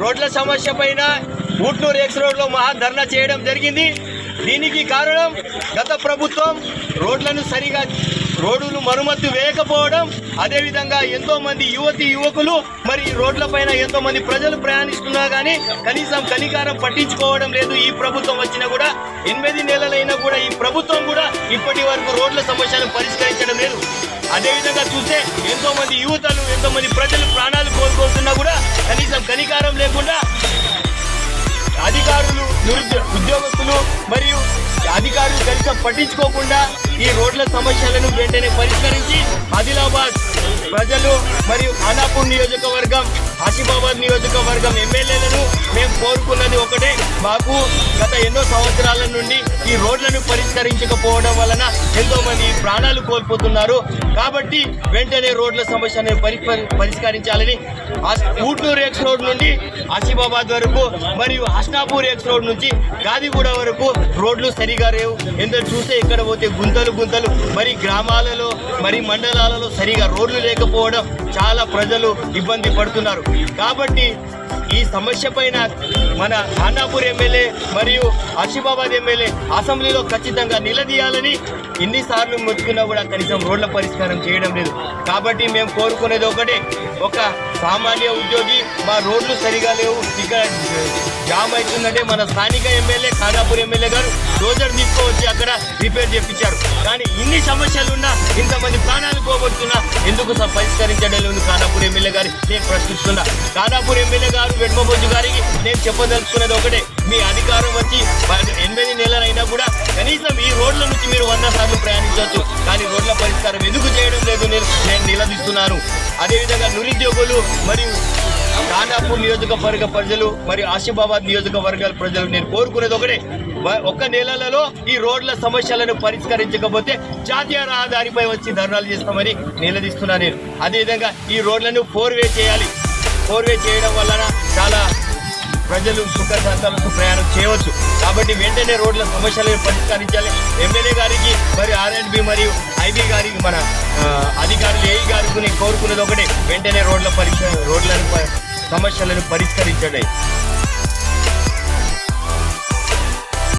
రోడ్ల సమస్య పైన ఊట్నూరు ఎక్స్ రోడ్లో మహా ధర్నా చేయడం జరిగింది. దీనికి కారణం గత ప్రభుత్వం రోడ్లను సరిగా రోడ్లు మరమ్మతు వేయకపోవడం అదేవిధంగా ఎంతో మంది యువతి యువకులు మరి ఈ రోడ్లపైన ఎంతో మంది ప్రజలు ప్రయాణిస్తున్నా కానీ కనీసం కనికారం పట్టించుకోవడం లేదు. ఈ ప్రభుత్వం వచ్చినా కూడా ఎనిమిది నెలలైనా కూడా ఈ ప్రభుత్వం కూడా ఇప్పటి వరకు రోడ్ల సమస్యలను పరిష్కరించడం లేదు. అదేవిధంగా చూస్తే ఎంతో మంది యువతలు ఎంతో మంది ప్రజలు ప్రాణాలు కోల్పోతున్నా కూడా కనీసం పట్టించుకోకుండా ఈ రోడ్ల సమస్యలను వెంటనే పరిష్కరించి ఆదిలాబాద్ ప్రజలు మరియు ఖానాపూర్ నియోజకవర్గం ఆసిఫాబాద్ నియోజకవర్గం ఎమ్మెల్యేలను మేము కోరుకున్నది ఒకటే. మాకు గత ఎన్నో సంవత్సరాల నుండి ఈ రోడ్లను పరిష్కరించకపోవడం వలన ఎంతోమంది ప్రాణాలు కోల్పోతున్నారు. కాబట్టి వెంటనే రోడ్ల సమస్యను పరిష్కరించాలని ఆస్- ఊట్నూరు ఎక్స్ రోడ్ నుండి ఆసిఫాబాద్ వరకు మరియు హస్నాపూర్ ఎక్స్ రోడ్ నుంచి గాదిగూడ వరకు రోడ్లు సరిగా లేవు. ఎందుకు చూస్తే ఇక్కడ పోతే గుంతలు గుంతలు మరి గ్రామాలలో మరి మండలాలలో సరిగా రోడ్లు లేకపోవడం చాలా ప్రజలు ఇబ్బంది పడుతున్నారు. కాబట్టి ఈ సమస్య పైన మన ఖానాపూర్ ఎమ్మెల్యే మరియు ఆసిఫాబాద్ ఎమ్మెల్యే అసెంబ్లీలో ఖచ్చితంగా నిలదీయాలని ఎన్నిసార్లు మొత్తుకున్నా కూడా కనీసం రోడ్ల పరిష్కారం చేయడం లేదు. కాబట్టి మేము కోరుకునేది ఒకటే ఒక సామాన్య ఉద్యోగి మా రోడ్లు సరిగా లేవు ఇక్కడ జామ్ అవుతుందంటే మన స్థానిక ఎమ్మెల్యే ఖానాపూర్ ఎమ్మెల్యే గారు రోజర్ తీసుకువచ్చి అక్కడ రిపేర్ చేపించారు. కానీ ఇన్ని సమస్యలున్నా ఇంతమంది ప్రాణాలు పోగొడుతున్నా ఎందుకు పరిష్కరించడం లేదు? ఖానాపూర్ ఎమ్మెల్యే గారి నేను ప్రశ్నిస్తున్నా. ఖానాపూర్ ఎమ్మెల్యే గారు వెడ్మబొజ్జు గారికి నేను చెప్పదలుచుకున్నది ఒకటే. మీ అధికారం వచ్చి ఎనిమిది నెలలైనా కూడా కనీసం ఈ రోడ్ల నుంచి మీరు వంద సార్లు ప్రయాణించవచ్చు. కానీ రోడ్ల పరిష్కారం ఎందుకు చేయడం లేదు నేను నేను నిలదీస్తున్నాను. అదేవిధంగా నిరుద్యోగులు మరియు ఖానాపూర్ నియోజకవర్గ ప్రజలు మరియు ఆసిఫాబాద్ నియోజకవర్గాల ప్రజలు నేను కోరుకునేది ఒకటే. ఒక్క నెలలలో ఈ రోడ్ల సమస్యలను పరిష్కరించకపోతే జాతీయ రహదారిపై వచ్చి ధర్నాలు చేస్తామని నిలదీస్తున్నాను నేను. అదేవిధంగా ఈ రోడ్లను ఫోర్ వే చేయాలి. ఫోర్వే చేయడం వలన చాలా ప్రజలు సుఖ సంతాలతో ప్రయాణం చేయవచ్చు. కాబట్టి వెంటనే రోడ్ల సమస్యలను పరిష్కరించాలి. ఎమ్మెల్యే గారికి మరియు ఆర్ఎండ్బి మరియు ఐబీ గారికి మన అధికారులు ఏఈ గారికి నేను కోరుకునేది ఒకటే. వెంటనే రోడ్ల పరీక్ష రోడ్లను సమస్యలను పరిష్కరించండి.